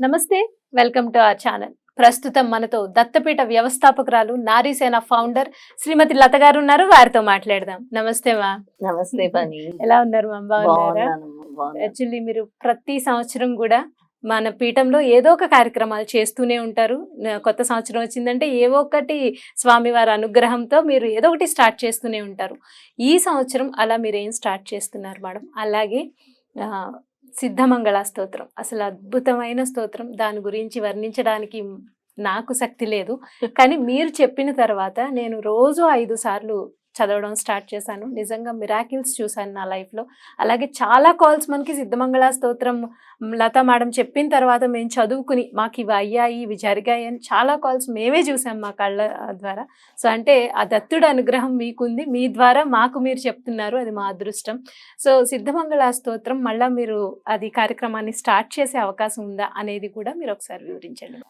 నమస్తే welcome to our channel. ప్రస్తుతం మనతో దత్తపీఠ వ్యవస్థాపకురాలు నారీసేన ఫౌండర్ శ్రీమతి లత గారు ఉన్నారు. వారితో మాట్లాడదాం. నమస్తే మా. నమస్తే ఎలా ఉన్నారు మా. యాక్చువల్లీ మీరు ప్రతి సంవత్సరం కూడా మన పీఠంలో ఏదో ఒక కార్యక్రమాలు చేస్తూనే ఉంటారు. కొత్త సంవత్సరం వచ్చిందంటే ఏవో ఒకటి స్వామివారి అనుగ్రహంతో మీరు ఏదో ఒకటి స్టార్ట్ చేస్తూనే ఉంటారు. ఈ సంవత్సరం అలా మీరు ఏం స్టార్ట్ చేస్తున్నారు మేడం? అలాగే సిద్ధమంగళ స్తోత్రం. అసలు అద్భుతమైన స్తోత్రం. దాని గురించి వర్ణించడానికి నాకు శక్తి లేదు. కానీ మీరు చెప్పిన తర్వాత నేను రోజు ఐదు సార్లు చదవడం స్టార్ట్ చేశాను. నిజంగా మిరాకిల్స్ చూశాను నా లైఫ్లో. అలాగే చాలా కాల్స్ మనకి సిద్ధమంగళ స్తోత్రం లతా మేడం చెప్పిన తర్వాత మేము చదువుకుని మాకు ఇవి అయ్యాయి ఇవి జరిగాయి అని చాలా కాల్స్ మేమే చూసాం మా కళ్ళ ద్వారా. సో అంటే ఆ దత్తుడు అనుగ్రహం మీకుంది. మీ ద్వారా మాకు మీరు చెప్తున్నారు. అది మా అదృష్టం. సో సిద్ధమంగళ స్తోత్రం మళ్ళీ మీరు అది కార్యక్రమాన్ని స్టార్ట్ చేసే అవకాశం ఉందా అనేది కూడా మీరు ఒకసారి వివరించండి.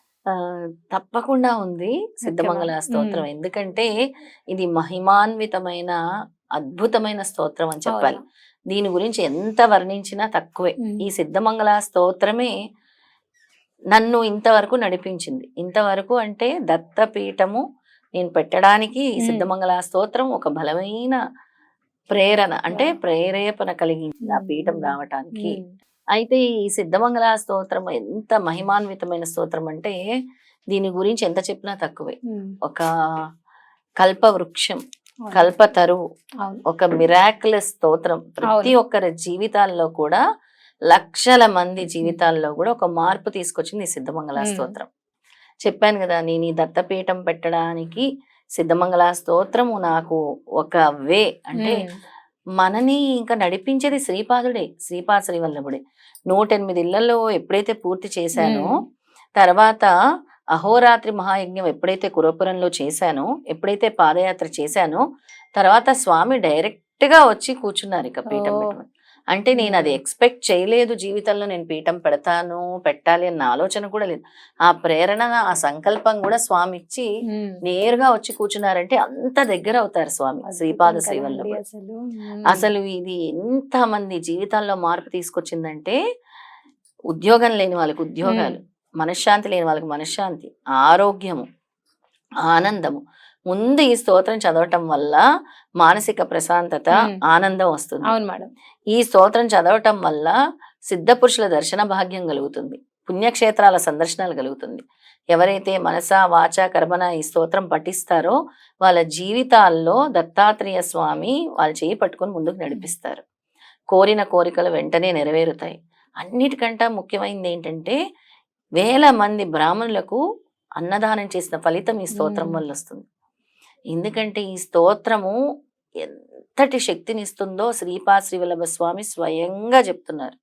తప్పకుండా ఉంది సిద్ధమంగళ. స్తోత్రం ఎందుకంటే ఇది మహిమాన్వితమైన అద్భుతమైన స్తోత్రం అని చెప్పాలి? దీని గురించి ఎంత వర్ణించినా తక్కువే. ఈ సిద్ధమంగళ స్తోత్రమే నన్ను ఇంతవరకు నడిపించింది ఇంతవరకు అంటే దత్తపీఠము నేను పెట్టడానికి ఈ. సిద్ధమంగళ స్తోత్రం ఒక బలమైన ప్రేరణ అంటే. ప్రేరేపణ కలిగించింది ఆ పీఠం. రావటానికి. అయితే ఈ సిద్ధమంగళ స్తోత్రం ఎంత మహిమాన్వితమైన స్తోత్రం అంటే దీని గురించి ఎంత చెప్పినా తక్కువే. ఒక కల్ప వృక్షం. కల్ప తరువు ఒక మిరాకులస్ స్తోత్రం ప్రతి. ఒక్కరి జీవితాల్లో కూడా లక్షల మంది జీవితాల్లో కూడా ఒక మార్పు తీసుకొచ్చింది ఈ సిద్ధమంగళ. స్తోత్రం చెప్పాను కదా నేను ఈ దత్తపీఠం పెట్టడానికి సిద్ధమంగళ స్తోత్రము నాకు ఒక వే అంటే. మనని ఇంకా నడిపించేది శ్రీపాదుడే శ్రీపాద శ్రీవల్లభుడే నూట ఎనిమిది ఇళ్ళలో ఎప్పుడైతే పూర్తి చేశానో. తర్వాత అహోరాత్రి మహాయజ్ఞం ఎప్పుడైతే కురపురంలో చేశానో ఎప్పుడైతే పాదయాత్ర చేశానో తర్వాత స్వామి డైరెక్ట్గా వచ్చి కూర్చున్నారు ఇక పీఠం ఓ. అంటే నేను అది. ఎక్స్పెక్ట్ చేయలేదు జీవితంలో నేను పీఠం పెడతాను పెట్టాలి అన్న ఆలోచన కూడా లేదు ఆ ప్రేరణ ఆ సంకల్పం కూడా స్వామి ఇచ్చి. నేరుగా వచ్చి కూర్చున్నారంటే అంత దగ్గర అవుతారు స్వామి శ్రీపాద మ్మ్. అసలు ఇది ఎంత మంది జీవితాల్లో మార్పు తీసుకొచ్చిందంటే ఉద్యోగం లేని వాళ్ళకి ఉద్యోగాలు మనశ్శాంతి లేని వాళ్ళకి మనశ్శాంతి ఆరోగ్యము ఆనందము ముందు ఈ స్తోత్రం చదవటం వల్ల మానసిక ప్రశాంతత. ఆనందం వస్తుంది. అవును మేడం. ఈ స్తోత్రం చదవటం వల్ల సిద్ధ పురుషుల దర్శన భాగ్యం కలుగుతుంది. పుణ్యక్షేత్రాల సందర్శనాలు కలుగుతుంది. ఎవరైతే మనస వాచ కర్మన ఈ స్తోత్రం పఠిస్తారో వాళ్ళ జీవితాల్లో దత్తాత్రేయ స్వామి వాళ్ళ చేయి పట్టుకొని ముందుకు నడిపిస్తారు. కోరిన కోరికలు వెంటనే నెరవేరుతాయి. అన్నిటికంటే ముఖ్యమైనది ఏంటంటే వేల మంది బ్రాహ్మణులకు అన్నదానం చేసిన ఫలితం ఈ స్తోత్రం. వల్ల వస్తుంది. ఎందుకంటే ఈ స్తోత్రము ఎంతటి శక్తిని ఇస్తుందో శ్రీపా శ్రీవల్లభ స్వామి స్వయంగా చెప్తున్నారు.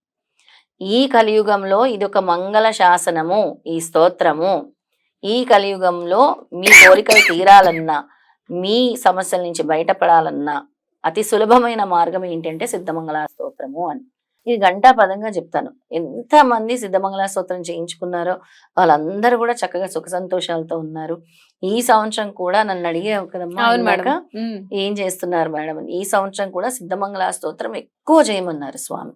ఈ కలియుగంలో ఇది ఒక మంగళ శాసనము ఈ స్తోత్రము. ఈ కలియుగంలో మీ కోరికలు తీరాలన్నా మీ సమస్యల నుంచి బయటపడాలన్నా అతి సులభమైన మార్గం ఏంటంటే సిద్ధమంగళ స్తోత్రము అని. ఇది గంటా పదంగా చెప్తాను. ఎంత మంది సిద్ధమంగళ స్తోత్రం చేయించుకున్నారో వాళ్ళందరూ కూడా చక్కగా సుఖ సంతోషాలతో ఉన్నారు. ఈ సంవత్సరం కూడా నన్ను అడిగావు కదమ్మా. ఏం చేస్తున్నారు మేడం. ఈ సంవత్సరం కూడా సిద్ధమంగళ స్తోత్రం ఎక్కువ చేయమన్నారు స్వామి.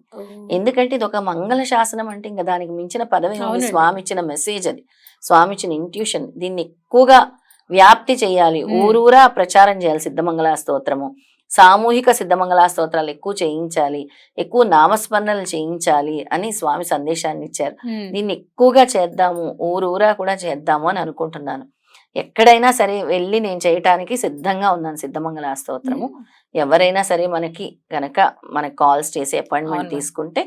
ఎందుకంటే ఇది ఒక మంగళ శాసనం అంటే ఇంకా దానికి మించిన పదవి. స్వామి ఇచ్చిన మెసేజ్ అది. స్వామి ఇచ్చిన ఇంట్యూషన్. దీన్ని ఎక్కువగా వ్యాప్తి చేయాలి. ఊరూరా ప్రచారం చేయాలి సిద్ధమంగళ స్తోత్రము. సామూహిక సిద్ధమంగళ స్తోత్రాలు ఎక్కువ చేయించాలి ఎక్కువ నామస్మరణలు చేయించాలి అని స్వామి సందేశాన్ని ఇచ్చారు. దీన్ని ఎక్కువగా చేద్దాము ఊరూరా కూడా చేద్దాము అని అనుకుంటున్నాను ఎక్కడైనా సరే వెళ్ళి నేను చేయటానికి సిద్ధంగా ఉన్నాను సిద్ధమంగళ స్తోత్రము. ఎవరైనా సరే మనకి గనక మనకి కాల్స్ చేసి అపాయింట్మెంట్. తీసుకుంటే.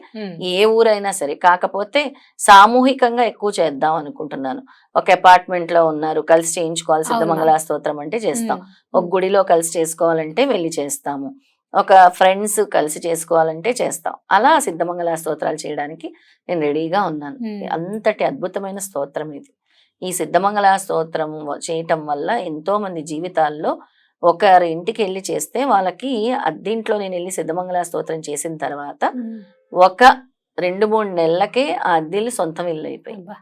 ఏ ఊరైనా సరే కాకపోతే సామూహికంగా ఎక్కువ చేద్దాం అనుకుంటున్నాను. ఒక అపార్ట్మెంట్లో ఉన్నారు కలిసి చేయించుకోవాలి సిద్ధమంగళ స్తోత్రం అంటే చేస్తాం. ఒక గుడిలో కలిసి చేసుకోవాలంటే వెళ్ళి చేస్తాము. ఒక ఫ్రెండ్స్ కలిసి చేసుకోవాలంటే చేస్తాం. అలా సిద్ధమంగళ స్తోత్రాలు చేయడానికి నేను రెడీగా ఉన్నాను. అంతటి అద్భుతమైన స్తోత్రం ఇది. ఈ సిద్ధమంగళ స్తోత్రం చేయటం వల్ల ఎంతో మంది జీవితాల్లో ఒకరి ఇంటికి వెళ్ళి చేస్తే వాళ్ళకి అద్దింట్లో నేను వెళ్ళి సిద్ధమంగళ స్తోత్రం చేసిన తర్వాత. ఒక రెండు మూడు నెలలకే ఆ అద్దెలు సొంతం ఇల్లు అయిపోయింది.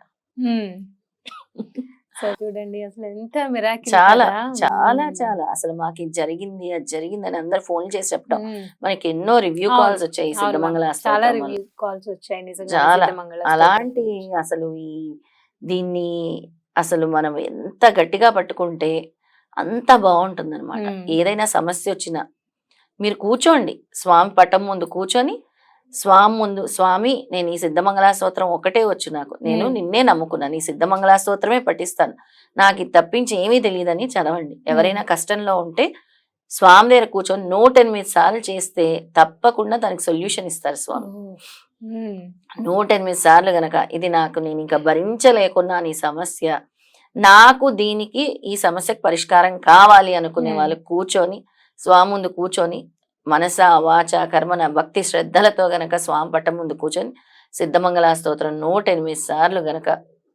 సో చూడండి అసలు ఎంత మిరాకిల్ చాలా చాలా చాలా. అసలు మాకు ఇది జరిగింది అది జరిగింది అని అందరు ఫోన్ చేసి చెప్పడం మనకి ఎన్నో రివ్యూ కాల్స్ వచ్చాయి సిద్ధమంగళ చాలా. రివ్యూ కాల్స్ వచ్చాయి నిజంగా చాలా. అలాంటి అసలు ఈ దీన్ని అసలు మనం ఎంత గట్టిగా పట్టుకుంటే అంత బాగుంటుంది అనమాట. ఏదైనా సమస్య వచ్చినా మీరు కూర్చోండి. స్వామి పటం ముందు కూర్చొని స్వామి ముందు స్వామి నేను ఈ సిద్ధమంగళ స్తోత్రం ఒకటే వచ్చు నాకు. నేను. నిన్నే నమ్ముకున్నాను ఈ సిద్ధమంగళ స్తోత్రమే పఠిస్తాను. నాకు ఇది తప్పించి ఏమీ తెలియదని చదవండి. ఎవరైనా కష్టంలో ఉంటే స్వామి దగ్గర కూర్చొని నూట ఎనిమిది సార్లు చేస్తే తప్పకుండా దానికి సొల్యూషన్ ఇస్తారు స్వామి. నూట ఎనిమిది సార్లు గనక ఇది నాకు నేను ఇంకా భరించలేకున్నాను ఈ సమస్య నాకు దీనికి ఈ సమస్యకు పరిష్కారం కావాలి అనుకునే. వాళ్ళు కూర్చొని స్వామి ముందు కూర్చొని మనస వాచ కర్మన భక్తి శ్రద్ధలతో గనక స్వామి పట్టం ముందు కూర్చొని సిద్ధమంగళ స్తోత్రం నూట ఎనిమిది సార్లు గనక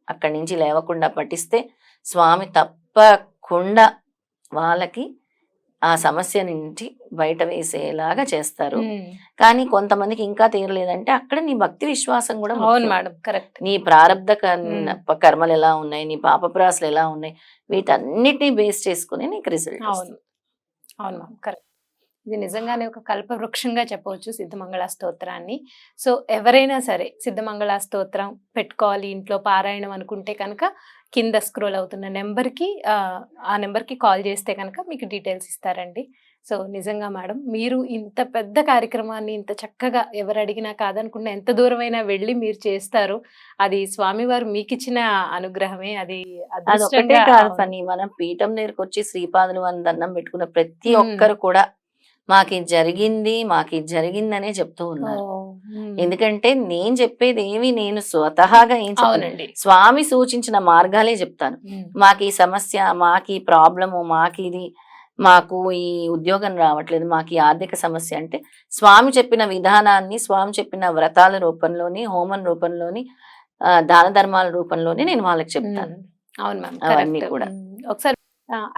అక్కడి నుంచి లేవకుండా పఠిస్తే స్వామి తప్పకుండా వాళ్ళకి ఆ సమస్య నుంచి బయట వేసేలాగా చేస్తారు. కానీ కొంతమందికి ఇంకా తీరలేదంటే అక్కడ నీ భక్తి విశ్వాసం కూడా అవును. మేడం కరెక్ట్ నీ ప్రారంధ. కర్మలు ఎలా ఉన్నాయి నీ పాపప్రాసలు ఎలా ఉన్నాయి వీటన్నిటిని బేస్ చేసుకుని నీకు రిజల్ట్ అవును అవును కరెక్ట్ ఇది నిజంగానే ఒక కల్పవృక్షంగా చెప్పవచ్చు సిద్ధమంగళ స్తోత్రాన్ని సో ఎవరైనా సరే సిద్ధమంగళ స్తోత్రం పెట్టుకోవాలి ఇంట్లో పారాయణం అనుకుంటే కనుక కింద స్క్రోల్ అవుతున్న నెంబర్కి ఆ నెంబర్కి కాల్ చేస్తే కనుక మీకు డీటెయిల్స్ ఇస్తారండి సో నిజంగా మేడం మీరు ఇంత పెద్ద కార్యక్రమాన్ని ఇంత చక్కగా ఎవరు అడిగినా కాదనుకున్నా ఎంత దూరమైనా వెళ్ళి మీరు చేస్తారు అది స్వామివారు మీకు ఇచ్చిన అనుగ్రహమే అది కాదు. పని మనం పీఠం దగ్గరకు వచ్చి శ్రీపాదులు అని దండం పెట్టుకున్న ప్రతి. ఒక్కరు కూడా మాకు ఇది జరిగింది మాకు ఇది జరిగిందనే చెప్తూ ఉన్నారు. ఎందుకంటే నేను చెప్పేది ఏమి నేను స్వతహాగా ఏం చెప్పను అవునండి స్వామి సూచించిన మార్గాలే చెప్తాను. మాకు ఈ సమస్య మాకు ఈ ప్రాబ్లము మాకు ఇది మాకు ఈ ఉద్యోగం రావట్లేదు మాకు ఈ ఆర్థిక సమస్య అంటే స్వామి చెప్పిన విధానాన్ని స్వామి చెప్పిన వ్రతాల రూపంలోని హోమం రూపంలోని ఆ, దాన ధర్మాల రూపంలోని నేను వాళ్ళకి చెప్తాను. అవును మ్యామ్ అవన్నీ. కూడా. ఒకసారి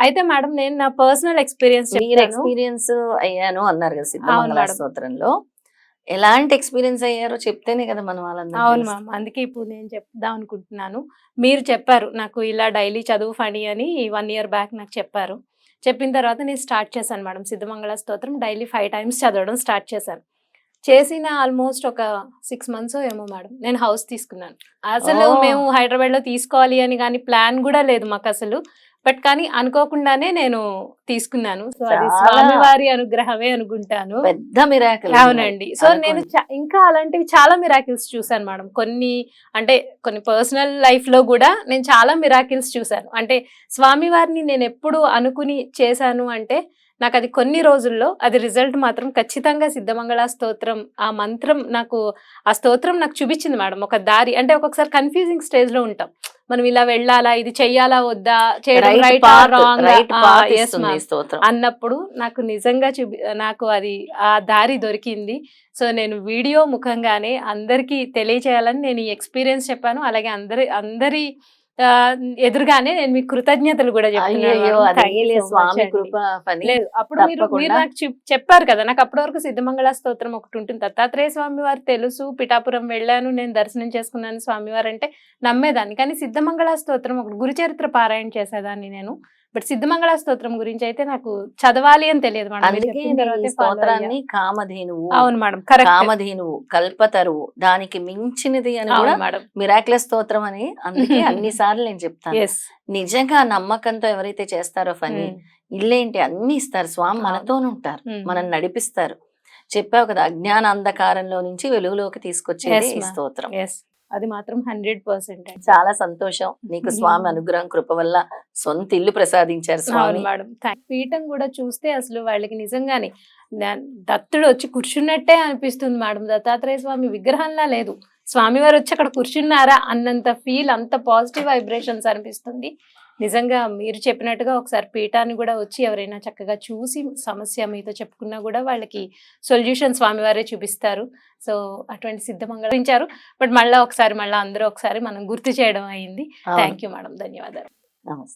అయితే మేడం నేను నా పర్సనల్ ఎక్స్పీరియన్స్ ఎక్స్పీరియన్స్ అయ్యాను అన్నారు కదా అవును సిద్ధమంగళ. స్తోత్రంలో. ఎలాంటి ఎక్స్పీరియన్స్ అయ్యారో చెప్తేనే కదా మనం అవును వాళ్ళందరూ మ్యామ్ అందుకే ఇప్పుడు నేను చెప్దాం అనుకుంటున్నాను. మీరు చెప్పారు నాకు ఇలా డైలీ చదువు ఫణి అని వన్ ఇయర్ బ్యాక్ నాకు చెప్పారు. చెప్పిన తర్వాత నేను స్టార్ట్ చేశాను మేడం. సిద్ధమంగళ స్తోత్రం డైలీ ఫైవ్ టైమ్స్ చదవడం స్టార్ట్ చేశాను. చేసిన ఆల్మోస్ట్ ఒక సిక్స్ మంత్స్ ఏమో మేడం నేను హౌస్ తీసుకున్నాను. అసలు. మేము హైదరాబాద్లో తీసుకోవాలి అని కానీ ప్లాన్ కూడా లేదు మాకు అసలు. బట్ కానీ అనుకోకుండానే నేను తీసుకున్నాను. సో అది. స్వామివారి అనుగ్రహమే అనుకుంటాను. పెద్ద మిరాకిల్ అవునండి. సో నేను ఇంకా అలాంటివి చాలా మిరాకిల్స్ చూసాను మేడం. కొన్ని అంటే కొన్ని పర్సనల్ లైఫ్లో కూడా నేను చాలా మిరాకిల్స్ చూసాను అంటే స్వామివారిని నేను ఎప్పుడు అనుకుని చేశాను అంటే నాకు అది కొన్ని రోజుల్లో అది రిజల్ట్ మాత్రం ఖచ్చితంగా సిద్ధమంగళ స్తోత్రం ఆ మంత్రం నాకు ఆ స్తోత్రం నాకు చూపించింది మేడం. ఒక దారి అంటే ఒక్కొక్కసారి కన్ఫ్యూజింగ్ స్టేజ్లో ఉంటాం. మనం ఇలా వెళ్ళాలా ఇది చెయ్యాలా వద్దా చేయడం రైట్ రాంగ్ అన్నప్పుడు నాకు నిజంగా చూపి నాకు అది ఆ దారి దొరికింది. సో నేను వీడియో ముఖంగానే అందరికీ తెలియచేయాలని నేను ఈ ఎక్స్పీరియన్స్ చెప్పాను. అలాగే అందరి అందరి ఎదురుగానే నేను మీకు కృతజ్ఞతలు కూడా లేదు అప్పుడు మీరు మీరు. నాకు చెప్- చెప్పారు కదా నాకు అప్పటి వరకు సిద్ధమంగళ స్తోత్రం ఒకటి ఉంటుంది. దత్తాత్రేయ స్వామి వారు తెలుసు పిఠాపురం వెళ్ళాను నేను దర్శనం చేసుకున్నాను స్వామివారు అంటే నమ్మేదాన్ని. కానీ సిద్ధమంగళ స్తోత్రం ఒకటి గురుచరిత్ర పారాయణ చేసేదాన్ని నేను. బట్ సిద్ధమంగళ స్తోత్రం గురించి అయితే నాకు చదవాలి అని తెలియదు మేడం. స్తోత్రాన్ని కామధేనువు అవును మేడం కామధేనువు కల్పతరువు దానికి మించినది అని కూడా మిరాక్ల స్తోత్రం అని అందుకే అన్ని సార్లు నేను చెప్తాను. నిజంగా నమ్మకంతో ఎవరైతే చేస్తారో పని ఇల్లేంటి అన్ని ఇస్తారు స్వామి. మనతోనే ఉంటారు. మనం నడిపిస్తారు. చెప్పావు కదా అజ్ఞాన అంధకారంలో నుంచి వెలుగులోకి తీసుకొచ్చేది ఈ. స్తోత్రం. అది మాత్రం హండ్రెడ్ పర్సెంట్ చాలా సంతోషం. నీకు స్వామి. అనుగ్రహం కృప వల్ల సొంత ఇల్లు ప్రసాదించారు స్వామి. మేడం. పీఠం కూడా చూస్తే అసలు వాళ్ళకి నిజంగానే దత్తుడు వచ్చి కూర్చున్నట్టే అనిపిస్తుంది మేడం. దత్తాత్రేయ స్వామి విగ్రహంలా లేదు. స్వామివారు వచ్చి అక్కడ కూర్చున్నారా అన్నంత ఫీల్ అంత పాజిటివ్ వైబ్రేషన్స్ అనిపిస్తుంది. నిజంగా మీరు చెప్పినట్టుగా ఒకసారి పీఠాన్ని కూడా వచ్చి ఎవరైనా చక్కగా చూసి సమస్య మీతో చెప్పుకున్నా కూడా వాళ్ళకి సొల్యూషన్ స్వామివారే చూపిస్తారు. సో అటువంటి సిద్ధమంగళించారు బట్ మళ్ళీ ఒకసారి మళ్ళీ అందరూ ఒకసారి మనం గుర్తు చేయడం అయింది. Thank you madam. ధన్యవాదాలు. నమస్తే.